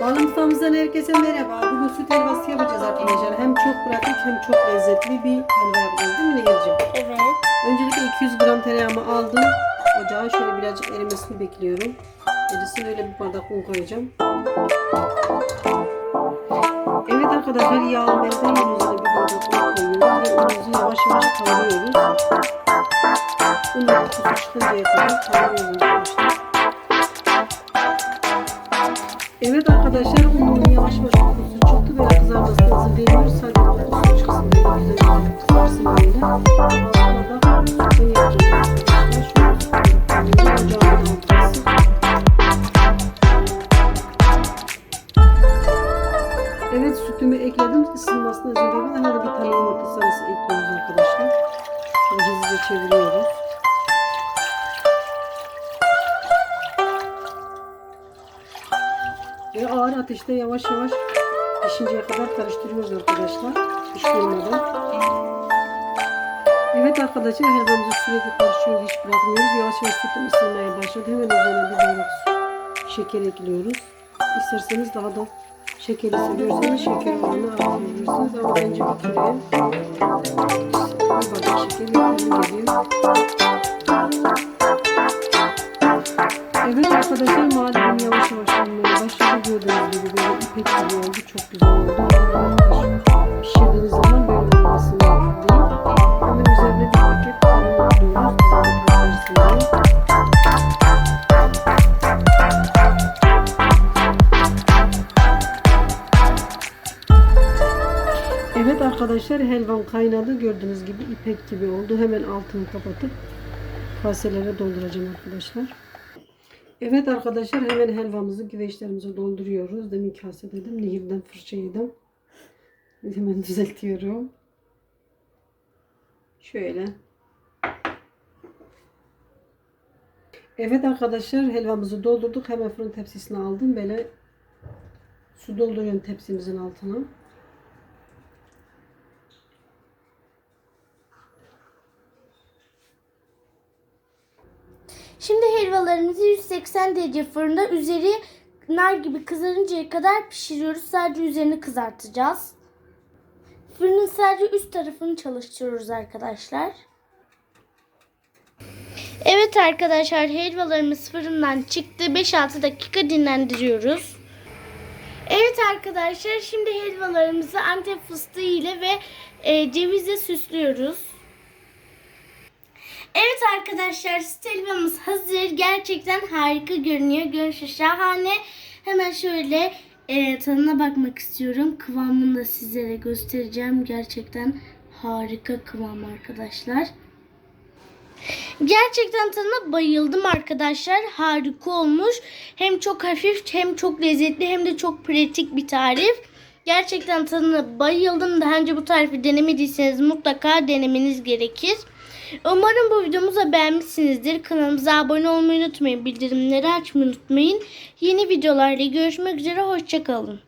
Bal mutfağımızdan herkese merhaba. Bugün süt helvası yapacağız arkadaşlar. Hem çok pratik hem çok lezzetli bir helva yapacağız değil mi Nehir'ciğim? Evet. Öncelikle 200 gram tereyağımı aldım. Ocağa şöyle birazcık erimesini bekliyorum. Erisine öyle bir bardak un koyacağım. Evet arkadaşlar yağın benzer üzerine bir bardak un koyuyoruz. Ve unumuzu yavaş yavaş kavuruyoruz. Unun kokusu çıkıncaya kadar kavuruyoruz arkadaşlar. Evet arkadaşlar unun yavaş yavaş kokusu çıktı. Böyle kızarmasına izin veriyoruz. Sadece kokusu çıksın. Böyle güzel kızarsın böyle. Altına da. Evet sütümü ekledim. Isınmasına izin veriyoruz. Hemen bir tane yumurta sarısı ekliyoruz arkadaşlar. Şöyle hızlıca çeviriyoruz. Ve ağır ateşte yavaş yavaş pişinceye kadar karıştırıyoruz arkadaşlar. Durmadan. Evet arkadaşlar helvamızı sürekli karıştırıyoruz. Hiç bırakmıyoruz. Yavaş yavaş sütüm ısınmaya başladı. Hemen üzerine bir bardak şeker ekliyoruz. İsterseniz daha da şekeri seviyorsanız şeker oranını arttırabilirsiniz. Ama bence bir kere bir bardak şeker yeterli. Evet arkadaşlar malzemem Evet arkadaşlar helvam kaynadı. Gördüğünüz gibi ipek gibi oldu. Hemen altını kapatıp kaselere dolduracağım arkadaşlar. Evet arkadaşlar hemen helvamızı güveçlerimize dolduruyoruz. Demin kase dedim. Nehirden fırça yedim. Hemen düzeltiyorum. Şöyle. Evet arkadaşlar helvamızı doldurduk. Hemen fırın tepsisine aldım. Böyle su dolduruyorum tepsimizin altına. Şimdi helvalarımızı 180 derece fırında üzeri nar gibi kızarıncaya kadar pişiriyoruz. Sadece üzerini kızartacağız. Fırının sadece üst tarafını çalıştırıyoruz arkadaşlar. Evet arkadaşlar helvalarımız fırından çıktı. 5-6 dakika dinlendiriyoruz. Evet arkadaşlar şimdi helvalarımızı antep fıstığı ile ve e, cevizle süslüyoruz. Evet arkadaşlar süt helvamız hazır. Gerçekten harika görünüyor. Görünüşü şahane. Hemen şöyle e, tadına bakmak istiyorum. Kıvamını da sizlere göstereceğim. Gerçekten harika kıvam arkadaşlar. Gerçekten tadına bayıldım arkadaşlar. Harika olmuş. Hem çok hafif hem çok lezzetli hem de çok pratik bir tarif. Gerçekten tadına bayıldım. Daha önce bu tarifi denemediyseniz mutlaka denemeniz gerekir. Umarım bu videomuzu beğenmişsinizdir. Kanalımıza abone olmayı unutmayın. Bildirimleri açmayı unutmayın. Yeni videolarla görüşmek üzere. Hoşçakalın.